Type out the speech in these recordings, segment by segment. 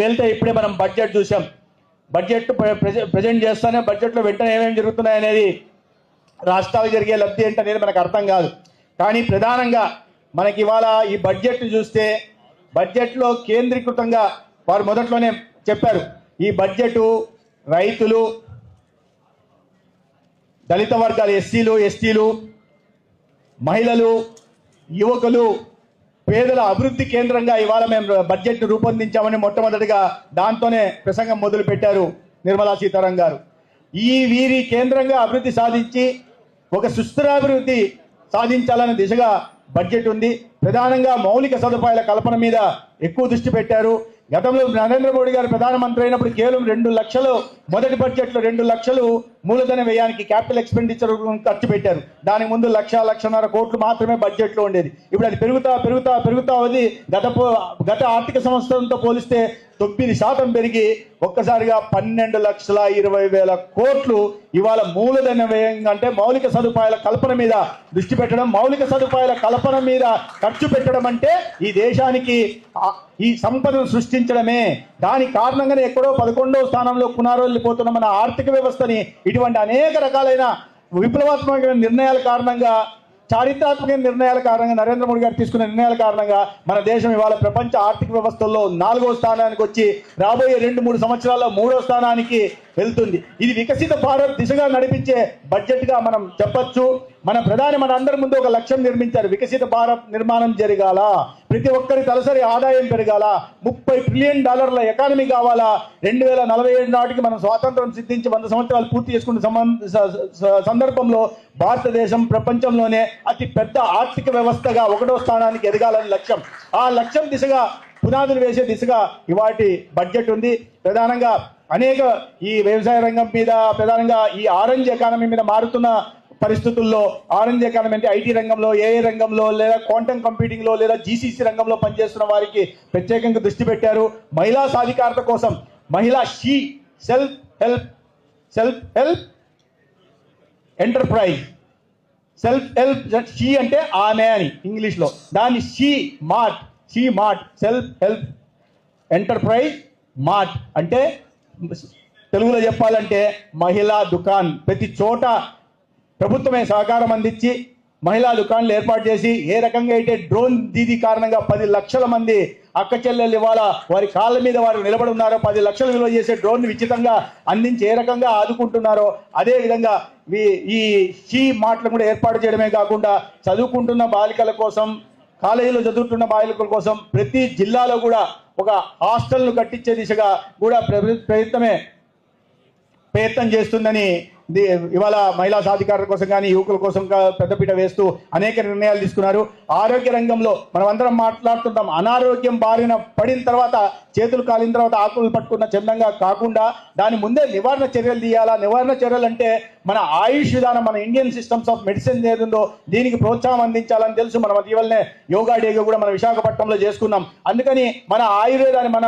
వెళ్తే ఇప్పుడే మనం బడ్జెట్ చూసాం. బడ్జెట్ ప్రజెంట్ చేస్తానే బడ్జెట్లో వెంటనే ఏమేమి జరుగుతున్నాయి అనేది రాష్ట్రాలు జరిగే లబ్ధి ఏంటి అనేది మనకు అర్థం కాదు. కానీ ప్రధానంగా మనకి ఇవాళ ఈ బడ్జెట్ చూస్తే బడ్జెట్లో కేంద్రీకృతంగా వారు మొదట్లోనే చెప్పారు. ఈ బడ్జెట్ రైతులు దళిత వర్గాలు ఎస్సీలు ఎస్టీలు మహిళలు యువకులు పేదల అభివృద్ధి కేంద్రంగా ఇవాళ మేము బడ్జెట్ రూపొందించామని మొట్టమొదటిగా దాంతోనే ప్రసంగం మొదలు పెట్టారు నిర్మలా సీతారాం గారు. ఈ వీరి కేంద్రంగా అభివృద్ధి సాధించి ఒక సుస్థిరాభివృద్ధి సాధించాలనే దిశగా బడ్జెట్ ఉంది. ప్రధానంగా మౌలిక సదుపాయాల కల్పన మీద ఎక్కువ దృష్టి పెట్టారు. గతంలో నరేంద్ర మోడీ గారు ప్రధానమంత్రి అయినప్పుడు కేవలం రెండు లక్షలు మొదటి బడ్జెట్లో రెండు లక్షలు మూలధన వ్యయానికి క్యాపిటల్ ఎక్స్పెండిచర్ ఖర్చు పెట్టారు. దానికి ముందు లక్ష లక్షన్నర కోట్లు మాత్రమే బడ్జెట్లో ఉండేది. ఇప్పుడు అది పెరుగుతా పెరుగుతా పెరుగుతా ఉంది. గత గత ఆర్థిక సంవత్సరంతో పోలిస్తే తొమ్మిది శాతం పెరిగి ఒక్కసారిగా పన్నెండు లక్షల ఇరవై వేల కోట్లు ఇవాళ మూలధన వ్యయం అంటే మౌలిక సదుపాయాల కల్పన మీద దృష్టి పెట్టడం మౌలిక సదుపాయాల కల్పన మీద ఖర్చు పెట్టడం అంటే ఈ దేశానికి ఈ సంపదను సృష్టించడమే. దాని కారణంగానే ఎక్కడో పదకొండవ స్థానంలో వెళ్ళిపోతున్న మన ఆర్థిక వ్యవస్థని ఇటువంటి అనేక రకాలైన విప్లవాత్మకమైన నిర్ణయాల కారణంగా చారిత్రాత్మక నిర్ణయాల కారణంగా నరేంద్ర మోడీ గారు తీసుకున్న నిర్ణయాల కారణంగా మన దేశం ఇవాళ ప్రపంచ ఆర్థిక వ్యవస్థల్లో నాలుగో స్థానానికి వచ్చి రాబోయే రెండు మూడు సంవత్సరాల్లో మూడో స్థానానికి వెళ్తుంది. ఇది వికసిత భారత్ దిశగా నడిపించే బడ్జెట్గా మనం చెప్పొచ్చు. మన ప్రధాని మన అందరి ముందు ఒక లక్ష్యం నిర్మించారు. వికసిత భారత్ నిర్మాణం జరగాల. ప్రతి ఒక్కరి తలసరి ఆదాయం పెరగాల. ముప్పై ట్రిలియన్ డాలర్ల ఎకానమీ కావాలా. రెండు వేల నలభై ఏడు నాటికి మనం స్వాతంత్రం సిద్ధించి వంద సంవత్సరాలు పూర్తి చేసుకున్న సంబంధ సందర్భంలో భారతదేశం ప్రపంచంలోనే అతి పెద్ద ఆర్థిక వ్యవస్థగా ఒకటో స్థానానికి ఎదగాలని లక్ష్యం. ఆ లక్ష్యం దిశగా పునాదులు వేసే దిశగా ఇవాటి బడ్జెట్ ఉంది. ప్రధానంగా అనేక ఈ వ్యవసాయ రంగం మీద ప్రధానంగా ఈ ఆరెంజ్ ఎకానమీ మీద మారుతున్న పరిస్థితుల్లో ఆరెంజ్ ఎకానమీ అంటే ఐటీ రంగంలో ఏఐ రంగంలో లేదా క్వాంటమ్ కంప్యూటింగ్లో లేదా జీసీసీ రంగంలో పనిచేస్తున్న వారికి ప్రత్యేకంగా దృష్టి పెట్టారు. మహిళా సాధికారత కోసం మహిళా she self help self help enterprise. Self help she అంటే ఆమె అని ఇంగ్లీష్లో. దాన్ని she mart she mart self help enterprise mart. అంటే తెలుగులో చెప్పాలంటే మహిళా దుకాన్ ప్రతి చోట ప్రభుత్వమే సహకారం అందించి మహిళా దుకాణాలు ఏర్పాటు చేసి ఏ రకంగా అయితే డ్రోన్ దీది కారణంగా పది లక్షల మంది అక్క చెల్లెలు ఇవాళ వారి కాళ్ళ మీద వారు నిలబడి ఉన్నారో పది లక్షలు విలువ చేసే డ్రోన్ ఉచితంగా అందించి ఏ రకంగా ఆదుకుంటున్నారో అదేవిధంగా ఈ- షీ మాటలు కూడా ఏర్పాటు చేయడమే కాకుండా చదువుకుంటున్న బాలికల కోసం కాలేజీలో చదువుతున్న బాలికల కోసం ప్రతి జిల్లాలో కూడా ఒక హాస్టల్ను కట్టించే దిశగా కూడా ప్రయత్నమే ప్రయత్నం చేస్తుందని ఇవాళ మహిళా సాధికారత కోసం కానీ యువకుల కోసం పెద్దపీట వేస్తూ అనేక నిర్ణయాలు తీసుకున్నారు. ఆరోగ్య రంగంలో మనం అందరం మాట్లాడుతుంటాం. అనారోగ్యం బారిన పడిన తర్వాత చేతులు కాలిన తర్వాత ఆకులు పట్టుకున్న చందంగా కాకుండా దాని ముందే నివారణ చర్యలు తీయాలా? నివారణ చర్యలు అంటే మన ఆయుష్ విధానం మన ఇండియన్ సిస్టమ్స్ ఆఫ్ మెడిసిన్ ఏది ఉందో దీనికి ప్రోత్సాహం అందించాలని తెలుసు. మనం ఇటీవలనే యోగా డేగా కూడా మన విశాఖపట్నంలో చేసుకున్నాం. అందుకని మన ఆయుర్వేదాన్ని మన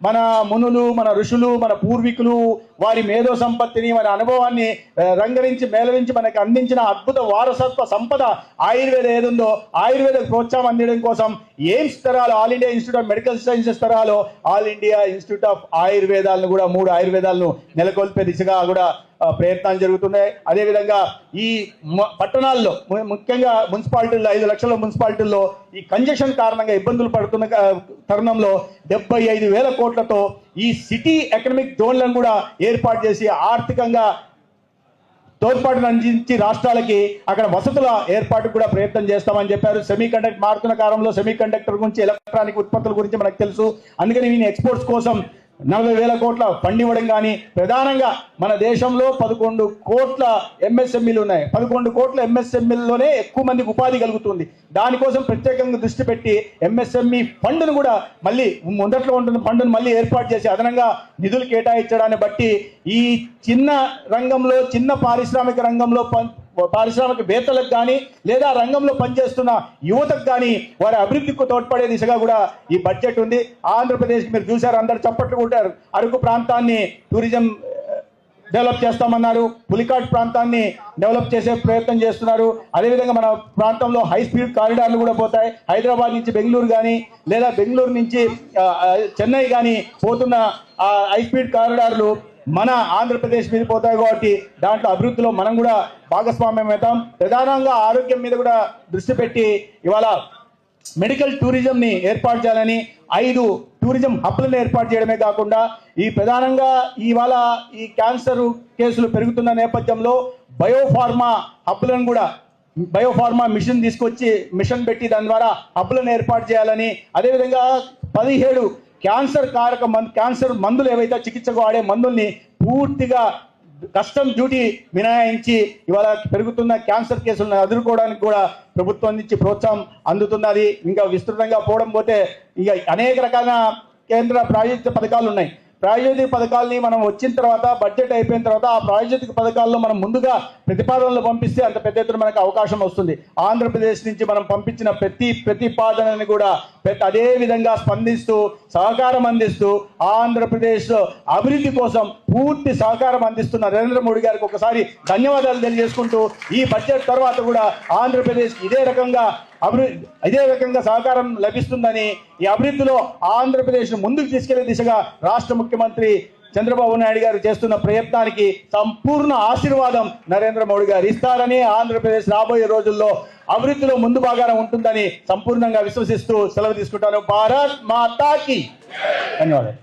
మన మునులు మన ఋషులు మన పూర్వీకులు వారి మేధో సంపత్తిని వారి అనుభవాన్ని రంగరించి మేళవించి మనకి అందించిన అద్భుత వారసత్వ సంపద ఆయుర్వేద ఏదుందో ఆయుర్వేద ప్రోత్సాహం అందించడం కోసం ఎయిమ్స్ తరాలు all India institute of medical sciences తరాలు ఆల్ ఇండియా ఇన్స్టిట్యూట్ ఆఫ్ ఆయుర్వేదాలను కూడా మూడు ఆయుర్వేదాలను నెలకొల్పే దిశగా కూడా ప్రయత్నాలు జరుగుతున్నాయి. అదేవిధంగా ఈ పట్టణాల్లో ముఖ్యంగా మున్సిపాలిటీల్లో ఐదు లక్షల మున్సిపాలిటీల్లో ఈ కంజెషన్ కారణంగా ఇబ్బందులు పడుతున్న తరుణంలో డెబ్బై ఐదు వేల కోట్లతో ఈ సిటీ ఎకనమిక్ జోన్లను కూడా ఏర్పాటు చేసి ఆర్థికంగా తోడ్పాటును అందించి రాష్ట్రాలకి అక్కడ వసతుల ఏర్పాటుకు కూడా ప్రయత్నం చేస్తామని చెప్పారు. సెమీ కండక్టర్ మారుతున్న కాలంలో సెమీ కండక్టర్ గురించి ఎలక్ట్రానిక్ ఉత్పత్తుల గురించి మనకు తెలుసు. అందుకని ఈయన ఎక్స్పోర్ట్స్ కోసం నలభై వేల కోట్ల ఫండ్ ఇవ్వడం కానీ ప్రధానంగా మన దేశంలో పదకొండు కోట్ల ఎంఎస్ఎంఈలు ఉన్నాయి. పదకొండు కోట్ల ఎంఎస్ఎంఈల్లోనే ఎక్కువ మందికి ఉపాధి కలుగుతుంది. దానికోసం ప్రత్యేకంగా దృష్టి పెట్టి ఎంఎస్ఎంఈ ఫండ్ను కూడా మళ్ళీ మొదట్లో ఉంటున్న ఫండ్ను మళ్ళీ ఏర్పాటు చేసి అదనంగా నిధులు కేటాయించడాన్ని బట్టి ఈ చిన్న రంగంలో చిన్న పారిశ్రామిక రంగంలో ప పారిశ్రామికవేత్తలకు కానీ లేదా రంగంలో పనిచేస్తున్న యువతకు కానీ వారి అభివృద్ధికి తోడ్పడే దిశగా కూడా ఈ బడ్జెట్ ఉంది. ఆంధ్రప్రదేశ్ మీరు చూశారు అందరు చప్పట్లు కొట్టారు. అరకు ప్రాంతాన్ని టూరిజం eh, డెవలప్ చేస్తామన్నారు. పులికాట్ ప్రాంతాన్ని డెవలప్ చేసే ప్రయత్నం చేస్తున్నారు. అదేవిధంగా మన ప్రాంతంలో హై స్పీడ్ కారిడార్లు కూడా పోతాయి. హైదరాబాద్ నుంచి బెంగళూరు కానీ లేదా బెంగళూరు నుంచి eh, eh, చెన్నై కానీ పోతున్న ఆ హై స్పీడ్ కారిడార్లు మన ఆంధ్రప్రదేశ్ మీద పోతాయి కాబట్టి దాంట్లో అభివృద్ధిలో మనం కూడా భాగస్వామ్యం అవుతాం ప్రధానంగా ఆరోగ్యం మీద కూడా దృష్టి పెట్టి ఇవాళ మెడికల్ టూరిజంని ఏర్పాటు చేయాలని ఐదు టూరిజం హబ్లను ఏర్పాటు చేయడమే కాకుండా ఈ ప్రధానంగా ఇవాళ ఈ క్యాన్సర్ కేసులు పెరుగుతున్న నేపథ్యంలో బయోఫార్మా హబ్లను కూడా బయోఫార్మా మిషన్ తీసుకొచ్చి మిషన్ పెట్టి దాని ద్వారా హబ్లను ఏర్పాటు చేయాలని అదేవిధంగా పదిహేడు క్యాన్సర్ కారక మందు క్యాన్సర్ మందులు ఏవైతే చికిత్సకు వాడే మందుల్ని పూర్తిగా కస్టమ్ డ్యూటీ మినహాయించి ఇవాళ పెరుగుతున్న క్యాన్సర్ కేసులను ఎదుర్కోవడానికి కూడా ప్రభుత్వం నుంచి ప్రోత్సాహం అందుతున్నది ఇంకా విస్తృతంగా పోవడం పోతే ఇక అనేక రకాల కేంద్ర ప్రాయోజిత పథకాలు ఉన్నాయి. ప్రాయోజిక పథకాలని మనం వచ్చిన తర్వాత బడ్జెట్ అయిపోయిన తర్వాత ఆ ప్రాయోజిక పథకాల్లో మనం ముందుగా ప్రతిపాదనలు పంపిస్తే అంత పెద్ద ఎత్తున మనకు అవకాశం వస్తుంది. ఆంధ్రప్రదేశ్ నుంచి మనం పంపించిన ప్రతి ప్రతిపాదనని కూడా పెద్ద- అదే విధంగా స్పందిస్తూ సహకారం అందిస్తూ ఆంధ్రప్రదేశ్ అభివృద్ధి కోసం పూర్తి సహకారం అందిస్తున్న నరేంద్ర మోడీ గారికి ఒకసారి ధన్యవాదాలు తెలియజేసుకుంటూ ఈ బడ్జెట్ తర్వాత కూడా ఆంధ్రప్రదేశ్ ఇదే రకంగా అభివృద్ధి ఇదే రకంగా సహకారం లభిస్తుందని ఈ అభివృద్ధిలో ఆంధ్రప్రదేశ్ ముందుకు తీసుకెళ్ళే దిశగా రాష్ట్ర ముఖ్యమంత్రి చంద్రబాబు నాయుడు గారు చేస్తున్న ప్రయత్నానికి సంపూర్ణ ఆశీర్వాదం నరేంద్ర మోడీ గారు ఇస్తారని ఆంధ్రప్రదేశ్ రాబోయే రోజుల్లో అభివృద్ధిలో ముందు భాగాన ఉంటుందని సంపూర్ణంగా విశ్వసిస్తూ సెలవు తీసుకుంటాను. భారత్ మాతాకి. ధన్యవాదాలు.